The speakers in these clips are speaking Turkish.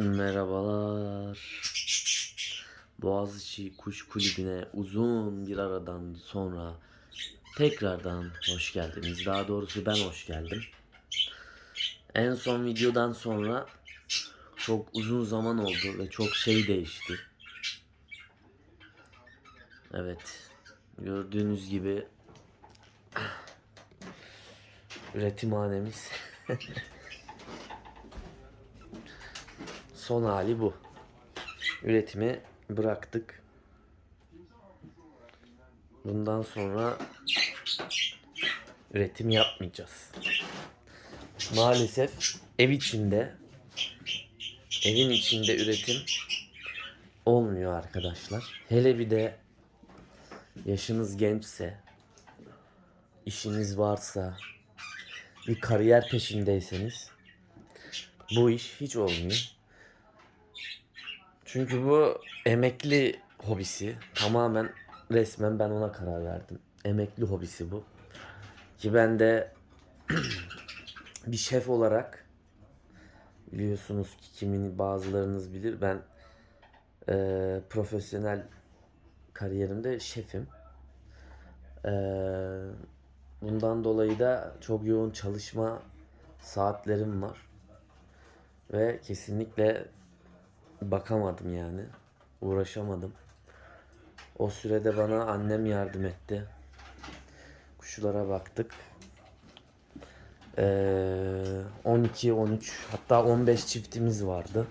Merhabalar. Boğaziçi Kuş Kulübü'ne uzun bir aradan sonra tekrardan hoş geldiniz. Daha doğrusu ben hoş geldim. En son videodan sonra çok uzun zaman oldu ve çok şey değişti. Evet. Gördüğünüz gibi üretimhanemiz Son hali bu. Üretimi bıraktık. Bundan sonra üretim yapmayacağız. Maalesef ev içinde evin içinde üretim olmuyor arkadaşlar. Hele bir de yaşınız gençse, işiniz varsa, bir kariyer peşindeyseniz bu iş hiç olmuyor. Çünkü bu emekli hobisi. Tamamen resmen ben ona karar verdim. Emekli hobisi bu. Ki ben de bir şef olarak biliyorsunuz ki kimin bazılarınız bilir ben eee, profesyonel kariyerimde şefim. Eee, bundan dolayı da çok yoğun çalışma saatlerim var. Ve kesinlikle bakamadım yani. Uğraşamadım. O sürede bana annem yardım etti. Kuşlara baktık. Ee, 12, 13 hatta 15 çiftimiz vardı.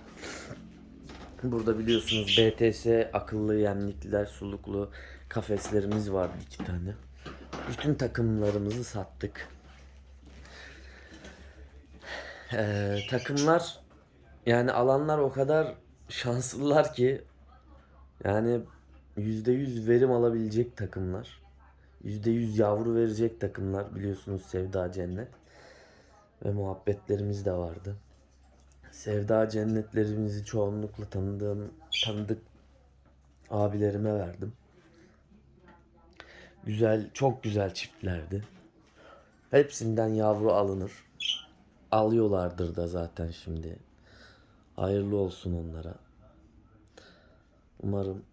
Burada biliyorsunuz BTS akıllı yemlikler, suluklu kafeslerimiz vardı iki tane. Bütün takımlarımızı sattık. Ee, takımlar yani alanlar o kadar şanslılar ki yani %100 verim alabilecek takımlar. %100 yavru verecek takımlar biliyorsunuz Sevda Cennet. Ve muhabbetlerimiz de vardı. Sevda Cennetlerimizi çoğunlukla tanıdığım, tanıdık abilerime verdim. Güzel, çok güzel çiftlerdi. Hepsinden yavru alınır. Alıyorlardır da zaten şimdi. Hayırlı olsun onlara. Umarım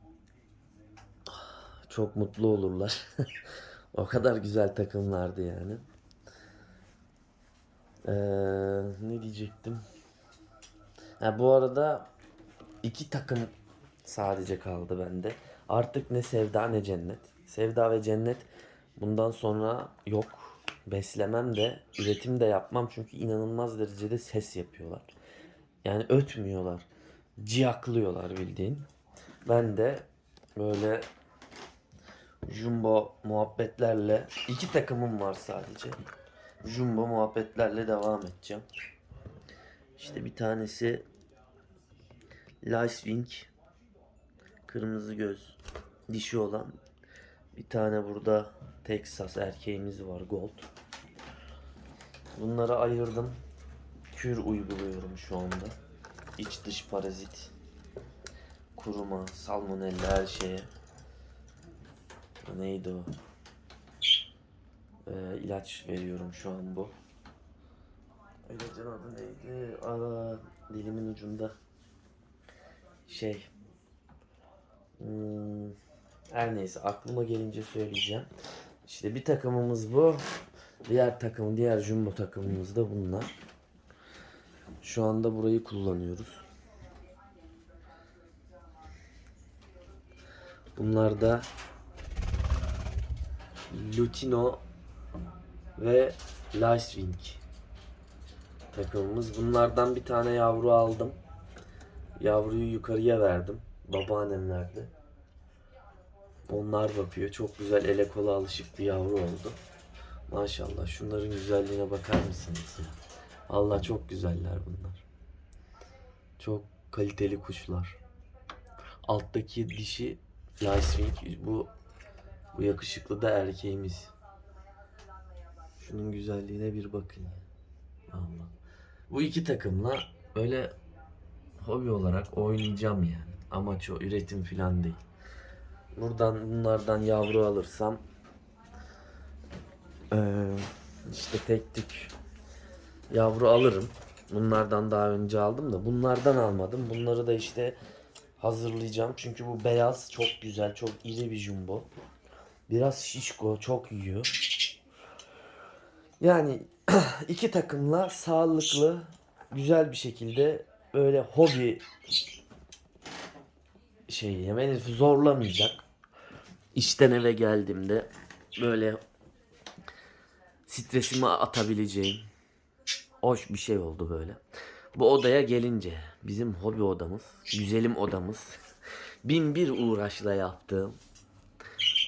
çok mutlu olurlar. o kadar güzel takımlardı yani. Ee, ne diyecektim? Ha, bu arada iki takım sadece kaldı bende. Artık ne Sevda ne Cennet. Sevda ve Cennet bundan sonra yok. Beslemem de, üretim de yapmam çünkü inanılmaz derecede ses yapıyorlar. Yani ötmüyorlar. Ciyaklıyorlar bildiğin. Ben de böyle jumbo muhabbetlerle iki takımım var sadece. Jumbo muhabbetlerle devam edeceğim. İşte bir tanesi Wing kırmızı göz dişi olan bir tane burada Texas erkeğimiz var Gold. Bunları ayırdım. Kür uyguluyorum şu anda. İç dış parazit, kuruma, salmonella her şeye. Neydi o? Ee, ilaç veriyorum şu an bu. İlacın adı neydi? Ara dilimin ucunda. Şey. Hmm, her neyse aklıma gelince söyleyeceğim. İşte bir takımımız bu. Diğer takım, diğer jumbo takımımız da bunlar. Şu anda burayı kullanıyoruz. Bunlar da Lutino ve Lightwing takımımız. Bunlardan bir tane yavru aldım. Yavruyu yukarıya verdim. Babaannem verdi. Onlar bakıyor. Çok güzel ele kola alışık bir yavru oldu. Maşallah şunların güzelliğine bakar mısınız ya? Allah çok güzeller bunlar. Çok kaliteli kuşlar. Alttaki dişi Lightwing bu bu yakışıklı da erkeğimiz. Şunun güzelliğine bir bakın. Allah. Bu iki takımla böyle hobi olarak oynayacağım yani. Amaç o üretim falan değil. Buradan bunlardan yavru alırsam eee, işte tek tük yavru alırım. Bunlardan daha önce aldım da bunlardan almadım. Bunları da işte hazırlayacağım. Çünkü bu beyaz çok güzel, çok iri bir jumbo. Biraz şişko, çok yiyor. Yani iki takımla sağlıklı, güzel bir şekilde böyle hobi şey beni zorlamayacak. İşten eve geldiğimde böyle stresimi atabileceğim hoş bir şey oldu böyle. Bu odaya gelince bizim hobi odamız, güzelim odamız, bin bir uğraşla yaptığım,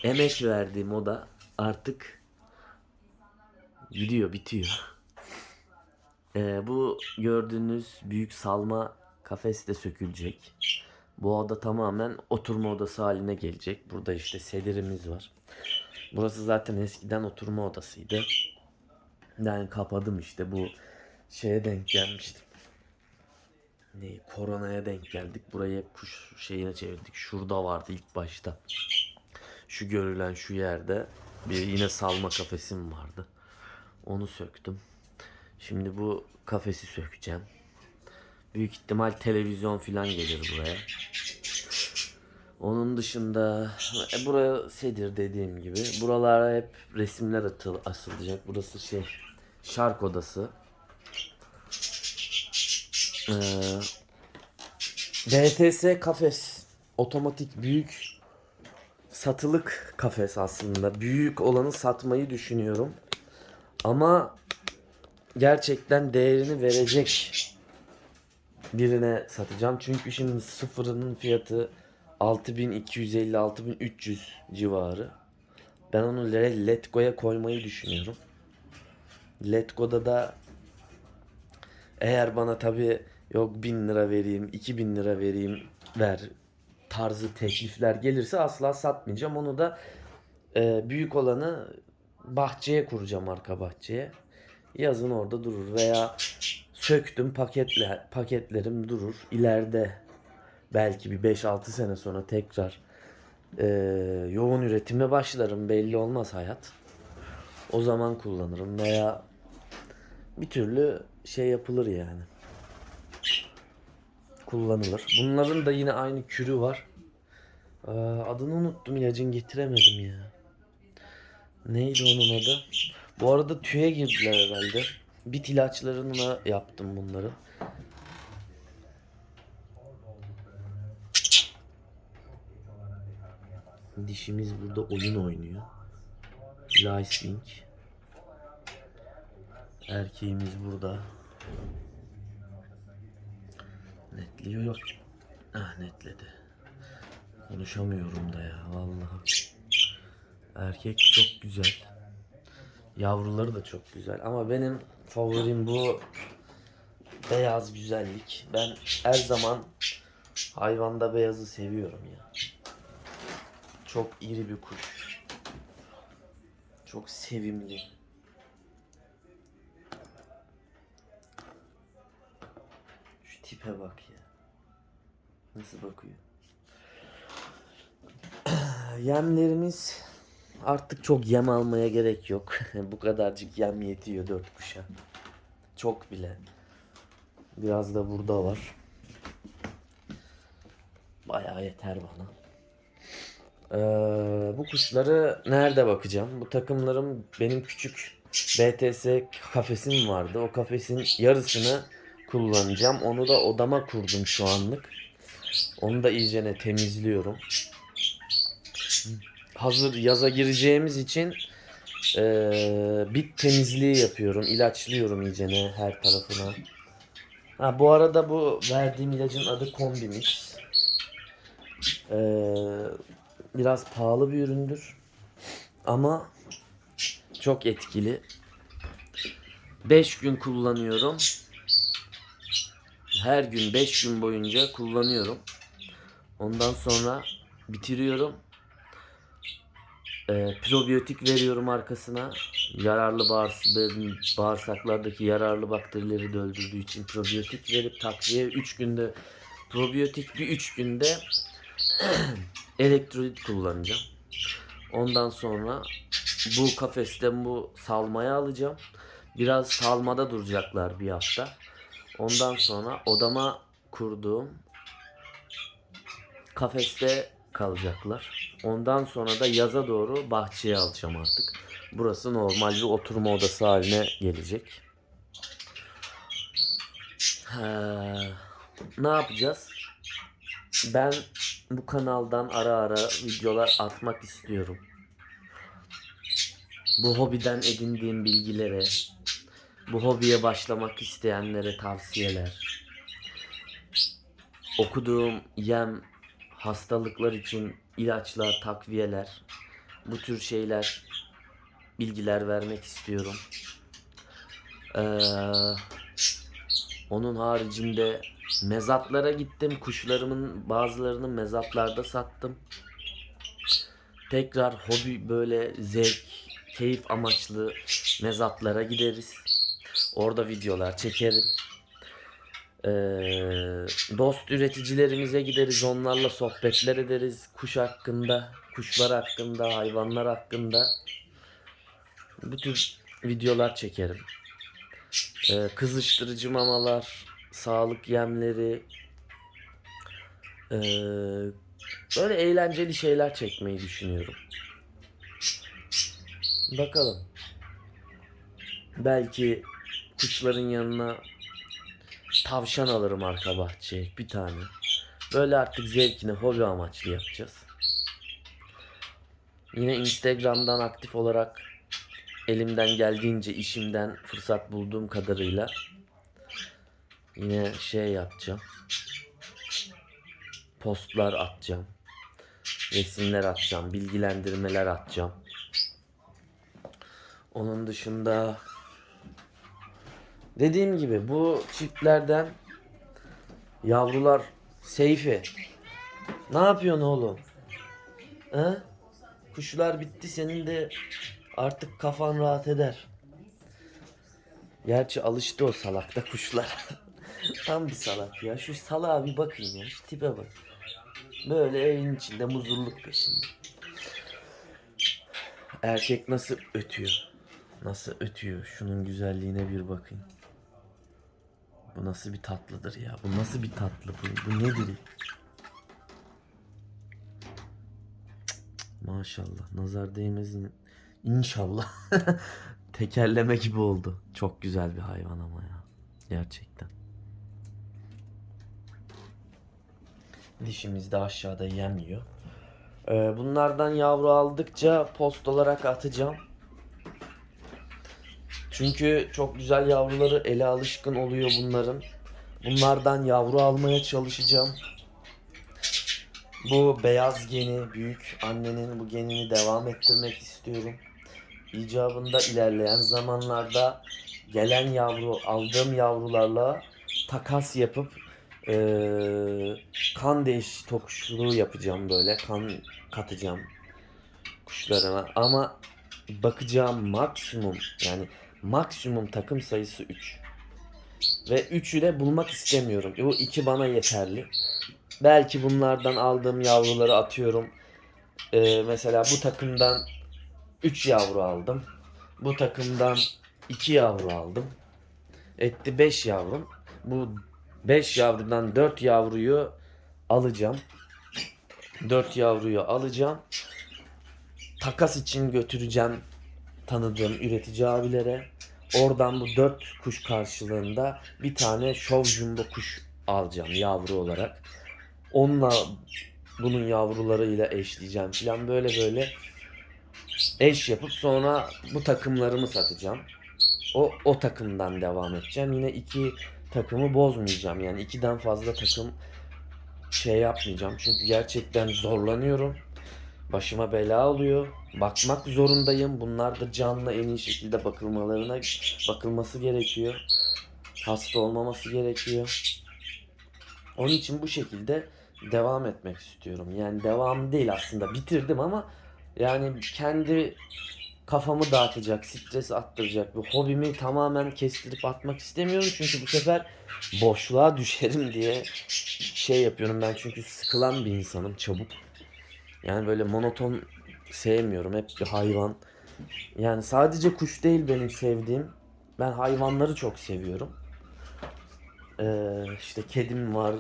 emek verdiğim oda artık gidiyor, bitiyor. Ee, bu gördüğünüz büyük salma kafes de sökülecek. Bu oda tamamen oturma odası haline gelecek. Burada işte sedirimiz var. Burası zaten eskiden oturma odasıydı. Yani kapadım işte bu şeye denk gelmiştim. Ne koronaya denk geldik. Burayı kuş şeyine çevirdik. Şurada vardı ilk başta. Şu görülen şu yerde bir yine salma kafesim vardı. Onu söktüm. Şimdi bu kafesi sökeceğim. Büyük ihtimal televizyon falan gelir buraya. Onun dışında e, buraya sedir dediğim gibi. Buralara hep resimler atıl, asılacak. Burası şey şark odası. Ee, DTS kafes. Otomatik büyük satılık kafes aslında. Büyük olanı satmayı düşünüyorum. Ama gerçekten değerini verecek birine satacağım. Çünkü şimdi sıfırının fiyatı 6250-6300 civarı. Ben onu Le- Letgo'ya koymayı düşünüyorum. Letgo'da da eğer bana tabi yok 1000 lira vereyim, 2000 lira vereyim ver tarzı teklifler gelirse asla satmayacağım. Onu da e, büyük olanı bahçeye kuracağım arka bahçeye. Yazın orada durur veya söktüm paketle paketlerim durur. İleride belki bir 5-6 sene sonra tekrar e, yoğun üretime başlarım. Belli olmaz hayat. O zaman kullanırım veya bir türlü şey yapılır yani. Kullanılır. Bunların da yine aynı kürü var. Aa, adını unuttum ilacın getiremedim ya. Neydi onun adı? Bu arada tüye girdiler herhalde. Bit ilaçlarına yaptım bunları. Dişimiz burada oyun oynuyor. Lyswing. Erkeğimiz burada. Netliyor yok. Ah netledi. Konuşamıyorum da ya vallahi. Erkek çok güzel. Yavruları da çok güzel. Ama benim favorim bu beyaz güzellik. Ben her zaman hayvanda beyazı seviyorum ya. Çok iri bir kuş. Çok sevimli. Tipe bak ya. Nasıl bakıyor? Yemlerimiz artık çok yem almaya gerek yok. Bu kadarcık yem yetiyor dört kuşa. Çok bile. Biraz da burada var. Bayağı yeter bana. Ee, bu kuşları nerede bakacağım? Bu takımlarım benim küçük BTS kafesim vardı. O kafesin yarısını kullanacağım. Onu da odama kurdum şu anlık. Onu da iyicene temizliyorum. Hazır yaza gireceğimiz için eee, bit temizliği yapıyorum. ilaçlıyorum iyicene her tarafına. Ha, bu arada bu verdiğim ilacın adı Kombimix. Eee, biraz pahalı bir üründür. Ama çok etkili. 5 gün kullanıyorum. Her gün 5 gün boyunca kullanıyorum. Ondan sonra bitiriyorum. Ee, probiyotik veriyorum arkasına. Yararlı bağırs bağırsaklardaki yararlı bakterileri de öldürdüğü için probiyotik verip takviye 3 günde probiyotik bir 3 günde elektrolit kullanacağım. Ondan sonra bu kafesten bu salmaya alacağım. Biraz salmada duracaklar bir hafta. Ondan sonra odama kurduğum kafeste kalacaklar. Ondan sonra da yaza doğru bahçeye alacağım artık. Burası normal bir oturma odası haline gelecek. Ee, ne yapacağız? Ben bu kanaldan ara ara videolar atmak istiyorum. Bu hobiden edindiğim bilgilere, bu hobiye başlamak isteyenlere tavsiyeler, okuduğum yem, hastalıklar için ilaçlar, takviyeler, bu tür şeyler, bilgiler vermek istiyorum. Ee, onun haricinde mezatlara gittim. Kuşlarımın bazılarını mezatlarda sattım. Tekrar hobi böyle zevk, keyif amaçlı mezatlara gideriz. Orada videolar çekerim. Ee, dost üreticilerimize gideriz. Onlarla sohbetler ederiz. Kuş hakkında, kuşlar hakkında, hayvanlar hakkında. Bu tür videolar çekerim. Ee, kızıştırıcı mamalar, sağlık yemleri, ee, böyle eğlenceli şeyler çekmeyi düşünüyorum. Bakalım. Belki kuşların yanına tavşan alırım arka bahçeye bir tane. Böyle artık zevkine hobi amaçlı yapacağız. Yine Instagram'dan aktif olarak elimden geldiğince işimden fırsat bulduğum kadarıyla yine şey yapacağım. Postlar atacağım. Resimler atacağım. Bilgilendirmeler atacağım. Onun dışında dediğim gibi bu çiftlerden yavrular Seyfi ne yapıyorsun oğlum? He? Kuşlar bitti senin de artık kafan rahat eder. Gerçi alıştı o salakta kuşlar. Tam bir salak ya. Şu salağa bir bakın ya. Şu tipe bak. Böyle evin içinde muzurluk peşinde. Erkek nasıl ötüyor? Nasıl ötüyor? Şunun güzelliğine bir bakın. Bu nasıl bir tatlıdır ya? Bu nasıl bir tatlı? Bu, bu nedir? Maşallah. Nazar değmesin. İnşallah. Tekerleme gibi oldu. Çok güzel bir hayvan ama ya. Gerçekten. Dişimiz de aşağıda yemiyor. Ee, bunlardan yavru aldıkça post olarak atacağım. Çünkü çok güzel yavruları ele alışkın oluyor bunların. Bunlardan yavru almaya çalışacağım. Bu beyaz geni, büyük annenin bu genini devam ettirmek istiyorum. İcabında ilerleyen zamanlarda gelen yavru, aldığım yavrularla takas yapıp eee, kan değiş tokuşluğu yapacağım böyle. Kan katacağım kuşlarıma. Ama bakacağım maksimum yani maksimum takım sayısı 3. Ve 3'ü de bulmak istemiyorum. Bu 2 bana yeterli. Belki bunlardan aldığım yavruları atıyorum. Ee, mesela bu takımdan 3 yavru aldım. Bu takımdan 2 yavru aldım. Etti 5 yavrum. Bu 5 yavrudan 4 yavruyu alacağım. 4 yavruyu alacağım. Takas için götüreceğim tanıdığım üretici abilere. Oradan bu 4 kuş karşılığında bir tane şov jumbo kuş alacağım yavru olarak. Onunla bunun yavrularıyla eşleyeceğim falan böyle böyle eş yapıp sonra bu takımlarımı satacağım. O o takımdan devam edeceğim. Yine iki takımı bozmayacağım. Yani ikiden fazla takım şey yapmayacağım. Çünkü gerçekten zorlanıyorum. Başıma bela oluyor. Bakmak zorundayım. Bunlar da canlı en iyi şekilde bakılmalarına bakılması gerekiyor. Hasta olmaması gerekiyor. Onun için bu şekilde devam etmek istiyorum. Yani devam değil aslında. Bitirdim ama yani kendi kafamı dağıtacak, stres attıracak bir hobimi tamamen kestirip atmak istemiyorum. Çünkü bu sefer boşluğa düşerim diye şey yapıyorum ben çünkü sıkılan bir insanım çabuk. Yani böyle monoton sevmiyorum. Hep bir hayvan. Yani sadece kuş değil benim sevdiğim. Ben hayvanları çok seviyorum. Ee, işte kedim var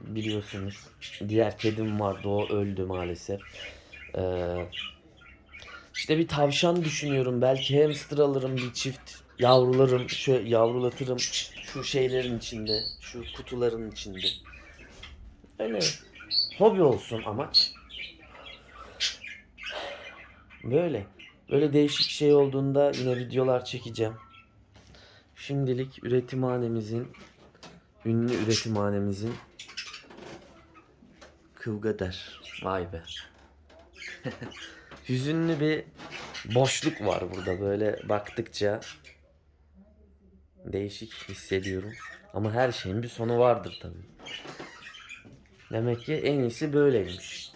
biliyorsunuz. Diğer kedim vardı o öldü maalesef. Ee, işte bir tavşan düşünüyorum. Belki hamster alırım bir çift yavrularım, şu yavrulatırım şu şeylerin içinde, şu kutuların içinde. Öyle hobi olsun amaç. Böyle. Böyle değişik şey olduğunda yine videolar çekeceğim. Şimdilik üretimhanemizin ünlü üretimhanemizin Kıvgader. Vay be. Hüzünlü bir boşluk var burada böyle baktıkça değişik hissediyorum. Ama her şeyin bir sonu vardır tabii. Demek ki en iyisi böyleymiş.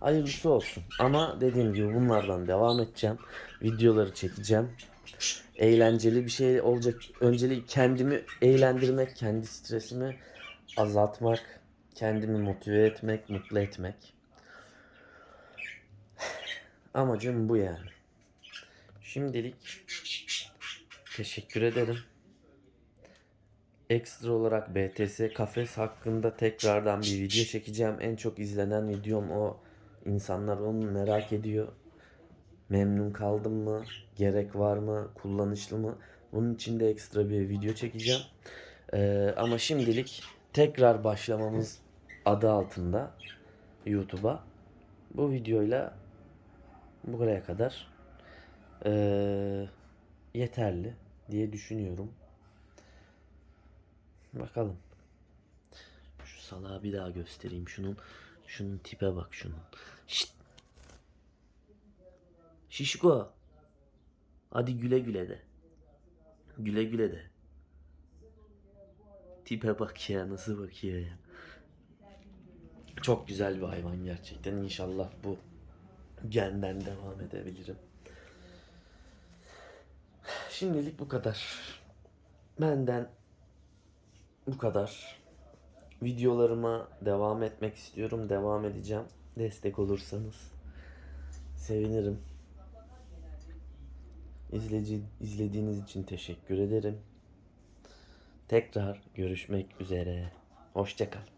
Hayırlısı olsun. Ama dediğim gibi bunlardan devam edeceğim. Videoları çekeceğim. Eğlenceli bir şey olacak. Öncelik kendimi eğlendirmek, kendi stresimi azaltmak, kendimi motive etmek, mutlu etmek. Amacım bu yani. Şimdilik teşekkür ederim. Ekstra olarak BTS Kafes hakkında tekrardan bir video çekeceğim. En çok izlenen videom o. İnsanlar onu merak ediyor. Memnun kaldım mı? Gerek var mı? Kullanışlı mı? Bunun için de ekstra bir video çekeceğim. Ee, ama şimdilik tekrar başlamamız adı altında YouTube'a bu videoyla buraya kadar ee, yeterli diye düşünüyorum. Bakalım. Şu salağı bir daha göstereyim. Şunun şunun tipe bak şunun. Şşt. Şişko. Hadi güle güle de. Güle güle de. Tipe bak ya nasıl bakıyor ya. Çok güzel bir hayvan gerçekten. İnşallah bu genden devam edebilirim. Şimdilik bu kadar. Benden bu kadar. Videolarıma devam etmek istiyorum. Devam edeceğim. Destek olursanız sevinirim. İzleyici, izlediğiniz için teşekkür ederim. Tekrar görüşmek üzere. Hoşçakal.